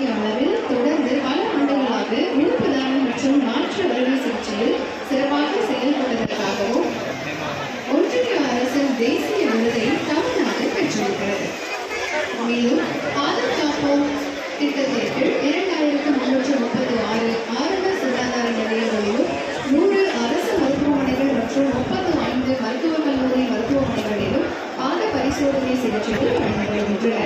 தேசிய தொடர்ந்து பல ஆண்டுகளாக உறுப்பு தானம் மற்றும் மாற்று அறுவை சிகிச்சையில் சிறப்பாக செயல்பட்டதற்காகவும் ஒன்றிய அரசின் தேசிய விருதை தமிழ்நாடு பெற்றிருக்கிறது மேலும் ஆதம் காப்போம் திட்டத்திற்கு இரண்டாயிரத்து முன்னூற்று முப்பத்தி ஆறு ஆரம்ப சுகாதார நிலையங்களிலும் நூறு அரசு மருத்துவமனைகள் மற்றும் முப்பது ஐந்து மருத்துவக் கல்லூரி மருத்துவமனைகளிலும் பாத பரிசோதனை சிகிச்சைகள் வழங்கப்படுகின்றன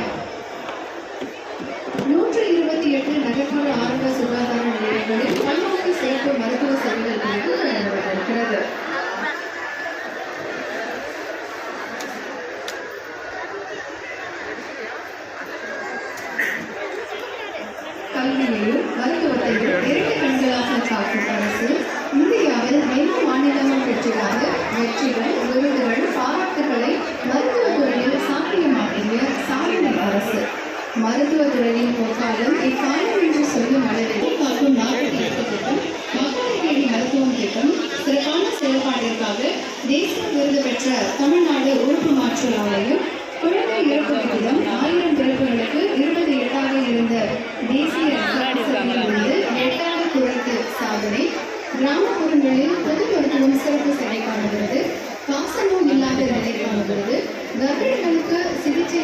நூற்று இருபத்தி எட்டு நகர்ப்புற ஆரம்ப சுகாதார நிலையங்களில் பல்நோக்கு சிறப்பு மருத்துவ சேவைகள் குறித்து வழங்கப்பட்டிருக்கிறது கல்வியையும் மருத்துவத்தையும் இரண்டு கண்களாக காக்கும் அரசு இந்தியாவில் எல்லா மாநிலங்கள் பெற்றிராத வெற்றிகள் விருதுகள் பாராட்டுகளை மருத்துவ துறையில் சாத்தியமாக்கிய சாதனை அரசு. மருத்துவ துறையின் போக்காலும் இக்காலம் என்று சொல்லும் அளவு காக்கும் நாற்பத்தி எட்டு திட்டம் மக்களை தேடி மருத்துவம் திட்டம் சிறப்பான செயல்பாட்டிற்காக தேசிய விருது பெற்ற தமிழ்நாடு உறுப்பு மாற்று ஆணையம் குழந்தை இறப்பு விகிதம் ஆயிரம் பிறப்புகளுக்கு இருபது எட்டாக இருந்த தேசிய இருந்து எட்டாக குறைத்து சாதனை கிராமப்புறங்களில் பொது மருத்துவம் சிறப்பு சிலை காணுகிறது காசநோய் இல்லாத நிலை காணுகிறது கர்ப்பிணிகளுக்கு சிகிச்சை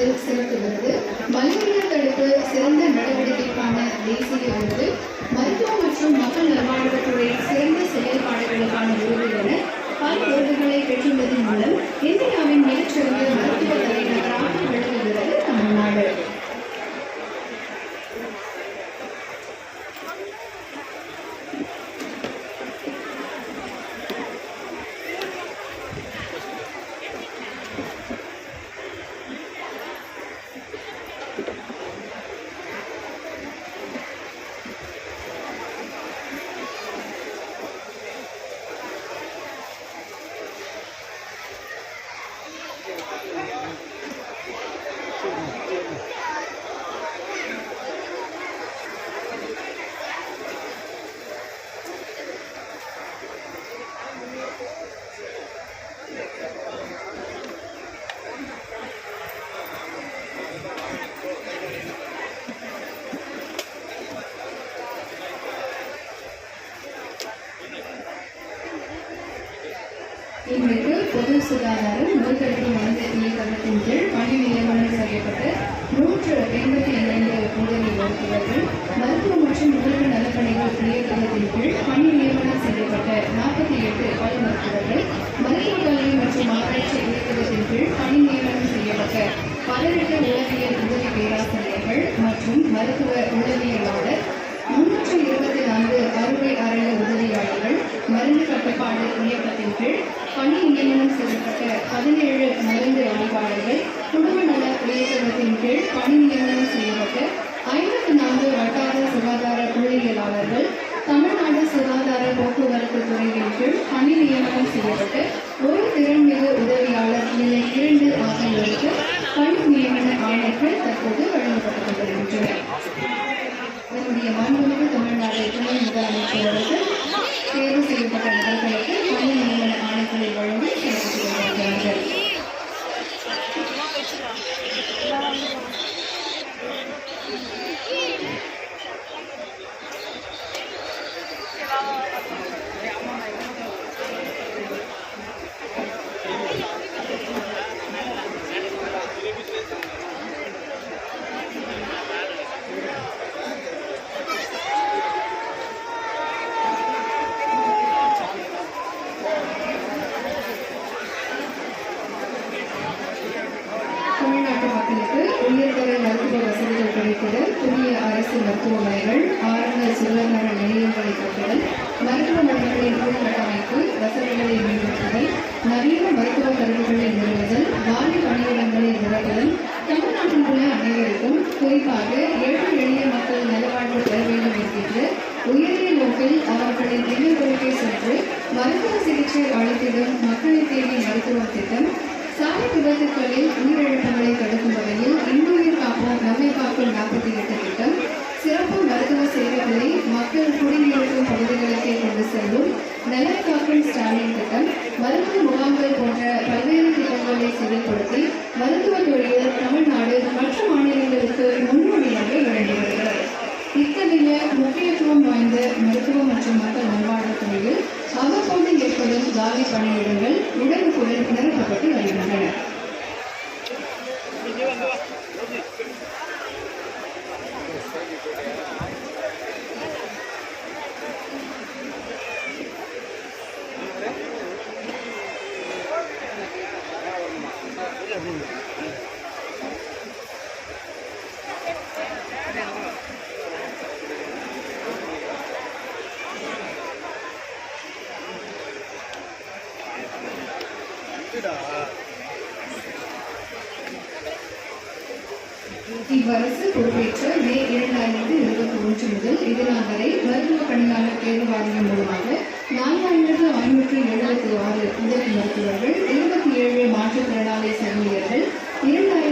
வழங்குவதில் சிறப்பு விருது மலேரியா தடுப்பு சிறந்த நடவடிக்கைக்கான தேசிய விருது. மருத்துவம் மற்றும் மக்கள் நல்வாழ்வுத்துறை சிறந்த செயல்பாடுகளுக்கான விருது என பல விருதுகளை பெற்றுள்ளதன் பொது பதினேழு மருந்து வழிபாடுகள் குடும்ப நல இயக்கத்தின் கீழ் பணி நியமனம் செய்யப்பட்டு ஐம்பத்தி நான்கு வட்டார சுகாதார பொறியியலாளர்கள் தமிழ்நாடு சுகாதார போக்குவரத்து துறையின் கீழ் பணி நியமனம் செய்யப்பட்டு ஒரு திறன்மிகு உதவியாளர் நிலை இரண்டு ஆகியோருக்கு பணி நியமன ஆணைகள் தற்போது வழங்கப்பட்டு கொண்டிருக்கின்றன நம்முடைய மாண்புமிகு தமிழ்நாடு துணை முதலமைச்சர் அவர்கள் தேர்வு செய்யப்பட்ட நபர்களுக்கு பணி நியமன ஆணைகளை வழங்கி சிறப்பித்து வருகிறார்கள் தமிழ்நாட்டு மக்களுக்கு உயர்தர மருத்துவ வசதிகள் கிடைத்திடல் புதிய அரசு மருத்துவமனைகள் ஆரம்ப சுகாதார நிலையங்களை கட்டுதல் மருத்துவமனைகளின் உள்கட்டமைப்பு வசதிகளை மேம்படுத்துதல் நவீன மருத்துவ கருவிகளை நிறுவுதல் வாரி பணியிடங்களை நிரப்புதல் தமிழ்நாட்டில் உள்ள அனைவருக்கும் குறிப்பாக ஏழை எளிய மக்கள் நலவாழ்வு பெற வேண்டும் என்கின்ற உயரிய நோக்கில் அவர்களின் இல்லங்களுக்கு சென்று மருத்துவ சிகிச்சை அளித்திடும் மக்களை தேடி மருத்துவம் திட்டம் சாலை விபத்துக்களில் உயிரிழப்புகளை தடுக்கும் வகையில் இன்னுயிர் காப்போம் நம்மை காக்கும் நாற்பத்தி எட்டு திட்டம் சேவைகளை மக்கள் குடியிருக்கும் பகுதிகளுக்கே கொண்டு செல்லும் நலக்காக்கும் ஸ்டாலின் திட்டம் மருத்துவ முகாம்கள் போன்ற பல்வேறு திட்டங்களை செயல்படுத்தி மருத்துவ தொழிலில் தமிழ்நாடு மற்ற மாநிலங்களுக்கு முன்னோடியாக விளங்கி வருகிறது இத்தகைய முக்கியத்துவம் வாய்ந்த மருத்துவ மற்றும் மக்கள் நல்வாழ்வு துறையில் அவ்வப்போது ஏற்படும் காலி பணியிடங்கள் உடனுக்குடன் நிரப்பப்பட்டு வருகின்றன Thank you. Thank you. அரசு பொறுப்பேற்ற மே இரண்டாயிரத்தி இருபத்தி ஒன்று முதல் இதனால் வரை மருத்துவ பணியாளர் தேர்வு வாரியம் மூலமாக நான்காயிரத்து ஐநூற்றி எழுபத்தி ஆறு உதவி மருத்துவர்கள் இருபத்தி ஏழு மாற்றுத்திறனாளி செவிலியர்கள் இரண்டாயிரத்தி